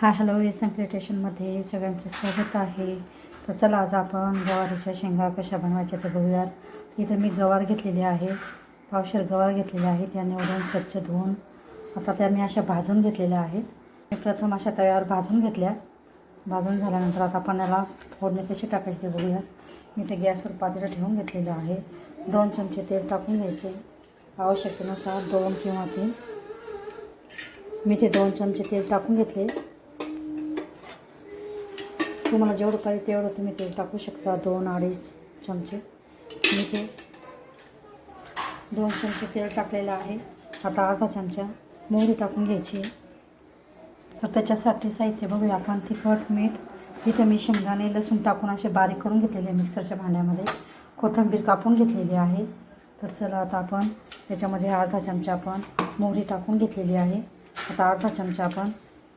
Hi hello या संक्रिटेशनमध्ये सगळ्यांचं स्वागत आहे. तर चला आज आपण गवारीच्या शेंगा कशा बनवायच्या ते बघूयात. इथं मी गवार घेतलेली आहे. पावशेर गवार घेतलेले आहे. त्या निवडून स्वच्छ धुवून. आता त्या मी अशा भाजून घेतलेल्या आहेत. मी प्रथम अशा तव्यावर भाजून घेतल्या. भाजून झाल्यानंतर आता आपण याला फोडणी कशी टाकायची ते बघूयात. मी ते गॅसवर पातेलं ठेवून घेतलेलं आहे. दोन चमचे तेल टाकून घ्यायचे. आवश्यकतेनुसार दोन किंवा तीन. मी ते दोन चमचे तेल टाकून घेतले. तुम्हाला जेवढं पाहिजे तेवढं तुम्ही तेल टाकू शकता. दोन अडीच चमचे. मी ते दोन चमचे तेल टाकलेलं आहे. आता अर्धा चमचा मोहरी टाकून घ्यायची. तर त्याच्यासाठी साहित्य बघूया आपण. तिखट मीठ इथं मी शेंगदाणे लसूण टाकून असे बारीक करून घेतलेले मिक्सरच्या भांड्यामध्ये. कोथिंबीर कापून घेतलेली आहे. तर चला आता आपण त्याच्यामध्ये अर्धा चमचा आपण मोहरी टाकून घेतलेली आहे. आता अर्धा चमचा आपण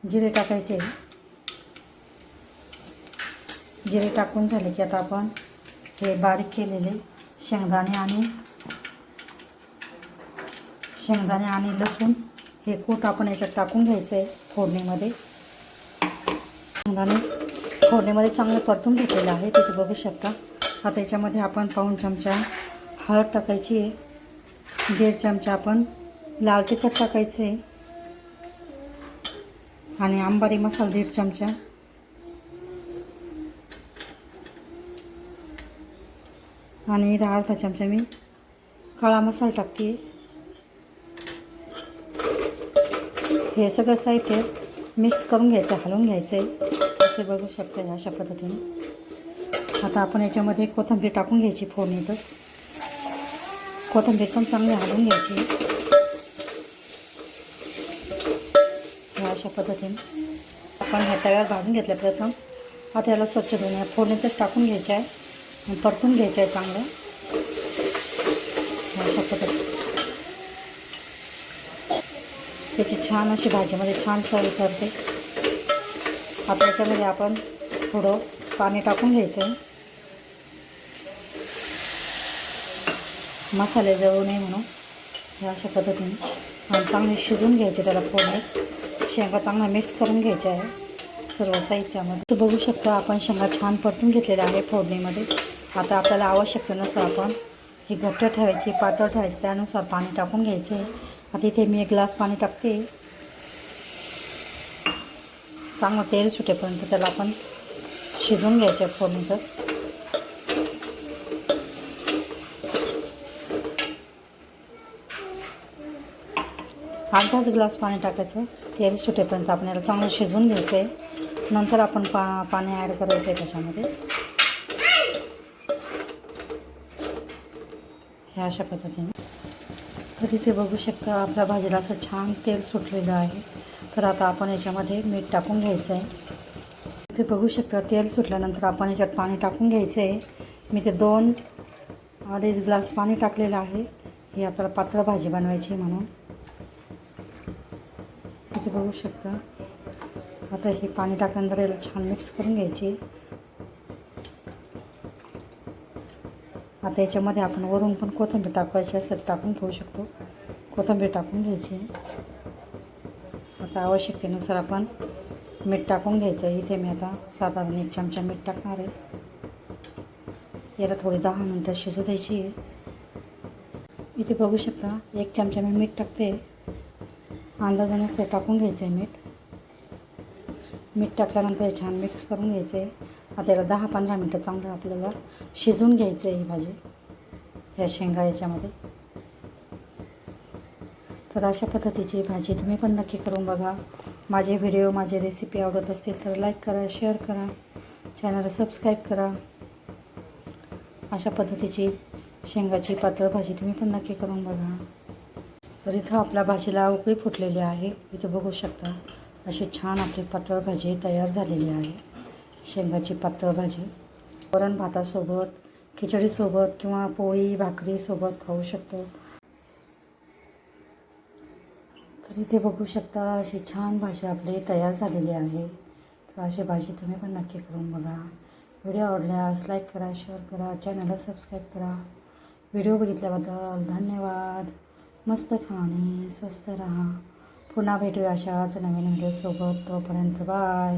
जिरे टाकायचे. जिरे टाकून झाले की आता आपण हे बारीक केलेले शेंगदाणे आणि शेंगदाणे आणि लसूण हे कूट आपण याच्यात टाकून घ्यायचं आहे फोडणीमध्ये. शेंगदाणे फोडणीमध्ये चांगलं परतून घेतलेलं आहे तिथे बघू शकता. आता याच्यामध्ये आपण पाऊण चमचा हळद टाकायची आहे. दीड चमचा आपण लाल तिखट टाकायचं आहे. आणि आंबारी मसाला दीड चमचा आणि इथं अर्धा चमचा मी काळा मसाला टाकते. हे सगळं साहित्य मिक्स करून घ्यायचं हलवून घ्यायचं आहे ते बघू शकता अशा पद्धतीने. आता आपण याच्यामध्ये कोथिंबीर टाकून घ्यायची फोडणीतच. कोथिंबीर पण चांगली हलवून घ्यायची. अशा पद्धतीने. आपण ह्या तव्यावर भाजून घेतल्या प्रथम. आता याला स्वच्छ धुवून फोडणीतच टाकून घ्यायचं आहे परतून घ्यायचं आहे चांगलं. अशा पद्धती त्याची छान अशी भाजीमध्ये छान चव करते. आता याच्यामध्ये आपण थोडं पाणी टाकून घ्यायचं. आहे मसाले जळू नये म्हणून. या अशा पद्धतीने. आणि चांगले शिजून घ्यायचे त्याला फोडणी. शेंगा चांगला मिक्स करून घ्यायच्या आहे. सर्व साहित्यामध्ये तर बघू शकता आपण शेंगा छान परतून घेतलेल्या आहे फोडणीमध्ये. आता आपल्याला आवश्यकतेनुसार आपण हे घट्ट ठेवायची पातळ ठेवायची त्यानुसार पाणी टाकून घ्यायचे. आता इथे मी एक ग्लास पाणी टाकते. चांगलं तेल सुटेपर्यंत त्याला आपण शिजवून घ्यायचं फोडणीतच. अर्धाच ग्लास पाणी टाकायचं. तेल सुटेपर्यंत आपण याला चांगलं शिजवून घ्यायचं आहे नंतर आपण पा पाणी ॲड करायचं आहे त्याच्यामध्ये. हे अशा पद्धतीने. तर इथे बघू शकता आपल्या भाजीला असं छान तेल सुटलेलं आहे. तर आता आपण याच्यामध्ये मीठ टाकून घ्यायचं आहे इथे बघू शकता तेल सुटल्यानंतर आपण याच्यात पाणी टाकून घ्यायचं आहे मी ते दोन अडीच ग्लास पाणी टाकलेलं आहे. ही आपल्याला पातळ भाजी बनवायची म्हणून. इथे बघू शकता. आता हे पाणी टाकल्यानंतर याला छान मिक्स करून घ्यायची. आता याच्यामध्ये आपण वरून पण कोथिंबीर टाकायची असेल टाकून घेऊ शकतो. कोथिंबीर टाकून घ्यायची. आता आवश्यकतेनुसार आपण मीठ टाकून घ्यायचं. इथे मी आता साधारण एक चमचा मीठ टाकणार आहे. याला थोडी दहा मिनटं शिजू द्यायची. इथे बघू शकता एक चमचा मी मीठ टाकते. अंदाजाने अंदाजानुसार टाकून घ्यायचं आहे मीठ. मीठ टाकल्यानंतर हे छान मिक्स करून घ्यायचं आहे आता याला दहा पंधरा मिनटं चांगलं आपल्याला शिजून घ्यायचं आहे ही भाजी या शेंगा याच्यामध्ये. तर अशा पद्धतीची भाजी तुम्ही पण नक्की करून बघा. माझे व्हिडिओ माझे रेसिपी आवडत असतील तर लाईक करा शेअर करा. चॅनलला सबस्क्राईब करा. अशा पद्धतीची शेंगाची पातळ भाजी तुम्ही पण नक्की करून बघा. तर इथं आपल्या भाजीला उकळी फुटलेली आहे. इथं बघू शकता अशी छान आपली पातळ भाजी तयार झालेली आहे. शेंगाची पातळ भाजी. वरण भातासोबत खिचडीसोबत किंवा पोळी भाकरीसोबत खाऊ शकतो. तर इथे बघू शकता अशी छान भाजी आपली तयार झालेली आहे. तर अशी भाजी तुम्ही पण नक्की करून बघा. व्हिडिओ आवडल्यास लाईक करा शेअर करा चॅनलला सबस्क्राईब करा. व्हिडिओ बघितल्याबद्दल धन्यवाद. मस्त खाणे स्वस्त राहा. पुन्हा भेटूया अशाच नवीन व्हिडिओसोबत तोपर्यंत बाय